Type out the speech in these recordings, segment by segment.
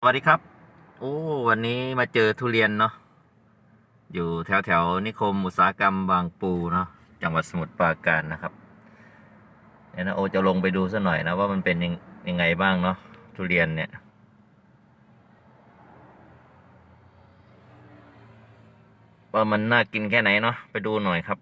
สวัสดีครับ โอ้ วันนี้มาเจอทุเรียนเนาะ อยู่แถวแถวนิคมอุตสาหกรรมบางปูเนาะ จังหวัดสมุทรปราการนะครับเดี๋ยนะโอจะลงไปดูสัหน่อยนะว่ามันเป็นยังยังไงบ้างเนาะทุเรียนเนี่ย ว่ามันน่ากินแค่ไหนเนาะ ไปดูหน่อยครับ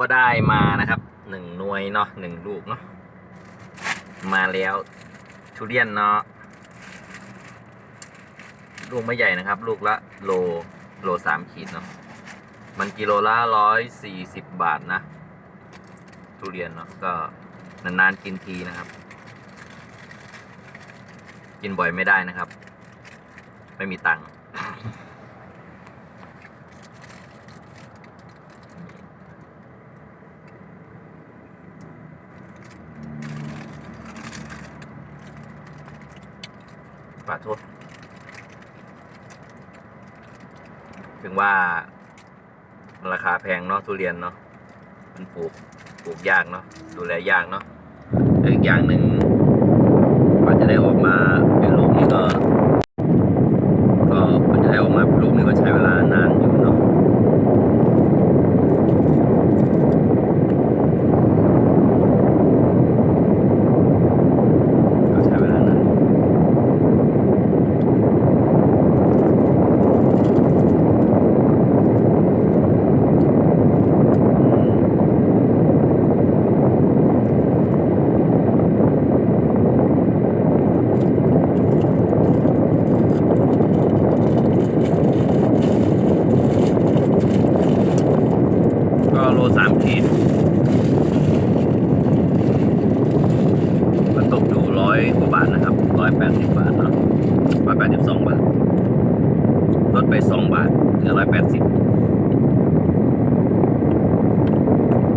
ก็ได้มานะครับหนึ่งหน่วยเนาะหนึ่งลูกเนาะมาแล้วทุเรียนเนาะลูกไม่ใหญ่นะครับ ลูกละโลโลสามขีดเนาะมันกิโลละร้อยสี่สิบบาทนะ ทุเรียนเนาะก็นานๆกินทีนะครับ กินบ่อยไม่ได้นะครับ ไม่มีตังค์ ขอโทษ ถึงว่าราคาแพงเนาะทุเรียนเนาะมันปลูกปลูกยากเนาะดูแลยากเนาะอีกอย่างหนึ่งกว่าจะได้ออกมาเป็นลูกนี่ก็ ก็กว่าจะได้ออกมาเป็นลูกนี่ก็ใช้เวลานานอยู่เนาะ ก็ใช้เวลานาน ก็ โลสามขีดมันตกอยู่ร้อยกว่าบาทนะครับร้อยแปดสิบบาทเนาะร้อยแปดสิบสองบาท ลดไปสองบาทเหลือร้อยแปดสิบ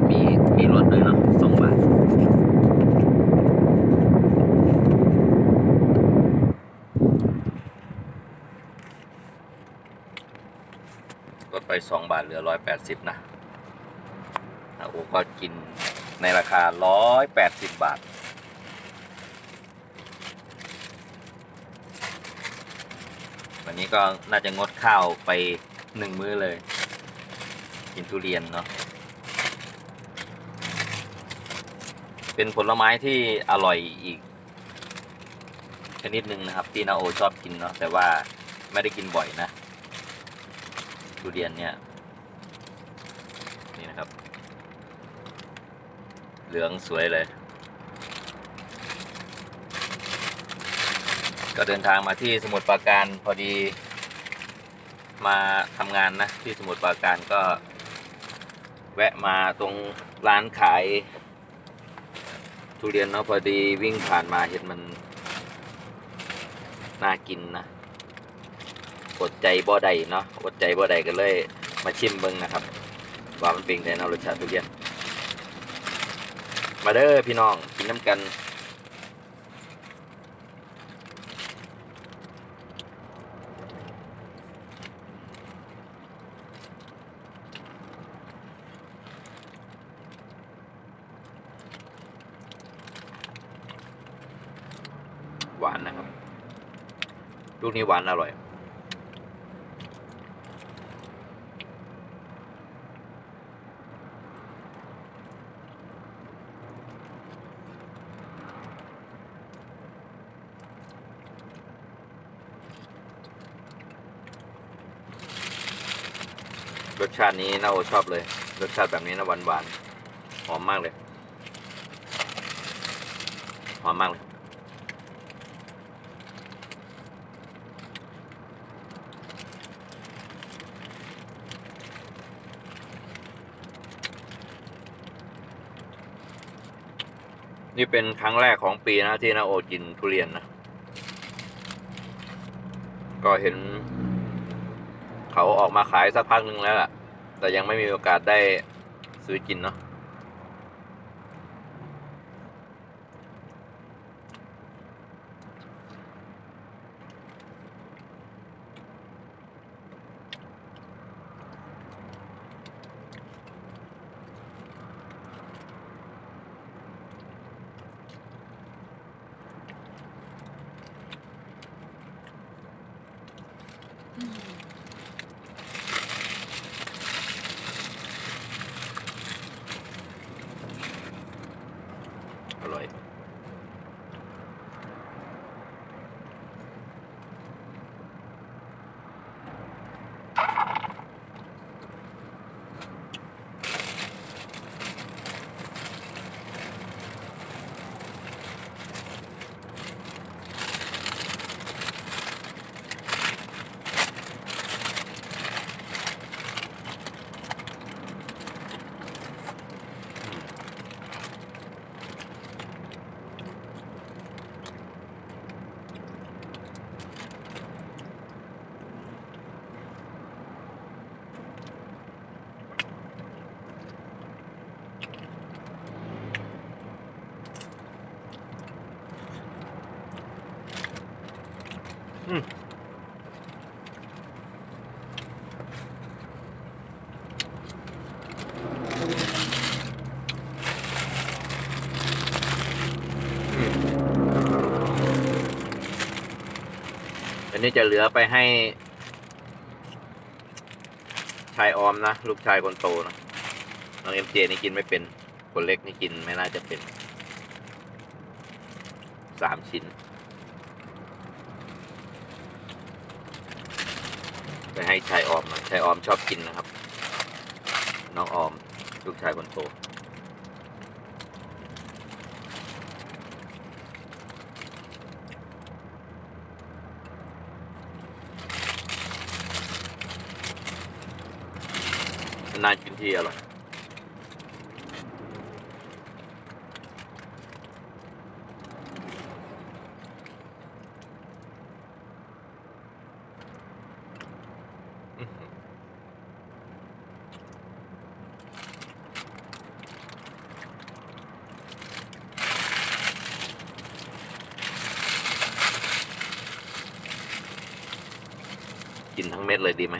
มีมีลดด้วยเนาะสองบาทลดไปสองบาทเหลือร้อยแปดสิบนะ โอ้ก็กินในราคา 180 บาท วันนี้ก็น่าจะงดข้าวไปหนึ่งมื้อเลย กินทุเรียนเนาะ เป็นผลไม้ที่อร่อยอีก ชนิดหนึ่งนะครับ ที่นาโอชอบกินเนาะแต่ว่าไม่ได้กินบ่อยนะ ทุเรียนเนี่ย นี่นะครับ เหลืองสวยเลย ก็เดินทางมาที่สมุทรปราการพอดีมาทำงานนะ ที่สมุทรปราการก็ แวะมาตรงร้านขายทุเรียนเนาะพอดีวิ่งผ่านมาเห็นมัน น่ากินนะอดใจบ่ได้เนาะอดใจบ่ได้ก็เลยมาชิมเบิ้งนะครับ ว่ามันเป็นไงเนาะรสชาติทุเรียน มาเด้อพี่น้องกินน้ำกันหวานนะครับ ลูกนี้หวานอร่อย รสชาตินี้น่าโอชอบเลย รสชาติแบบนี้นะหวานหวานหอมมากเลยหอมมากเลยนี่เป็นครั้งแรกของปีนะที่นาโอกินทุเรียนนะ ก็เห็น เขาออกมาขายสักพักหนึ่งแล้วล่ะ แต่ยังไม่มีโอกาสได้ซื้อกินเนาะ อร่อย อันนี้จะเหลือไปให้ ชายออมนะ ลูกชายคนโตนะน้องเอ็มเจนี่กินไม่เป็น คนเล็กนี่กินไม่น่าจะเป็นสามชิ้น ไปให้ชายออมนะชายออมชอบกินนะครับ น้องออมลูกชายคนโตนานกินทีอร่อย กินทั้งเม็ดเลยดีไหม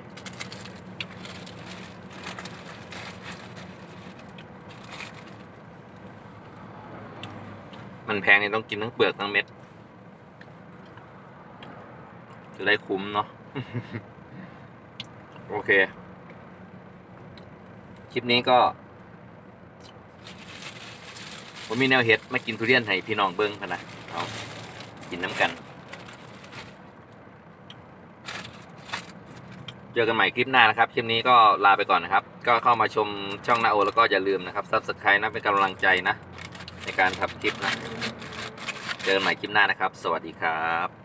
มันแพงเนี่ยต้องกินทั้งเปลือกทั้งเม็ด จะได้คุ้มเนาะโอเค คลิปนี้ก็ ผมมีแนวเห็ดมากินทุเรียนให้พี่น้องเบิ้งพนะเอากินน้ำกัน เจอกันใหม่คลิปหน้านะครับ คลิปนี้ก็ลาไปก่อนนะครับ ก็เข้ามาชมช่องนาโอแล้วก็อย่าลืมนะครับซับสไครต์นะเป็นกำลังใจนะ ในการทำคลิปนะ เจอกันใหม่คลิปหน้านะครับ สวัสดีครับ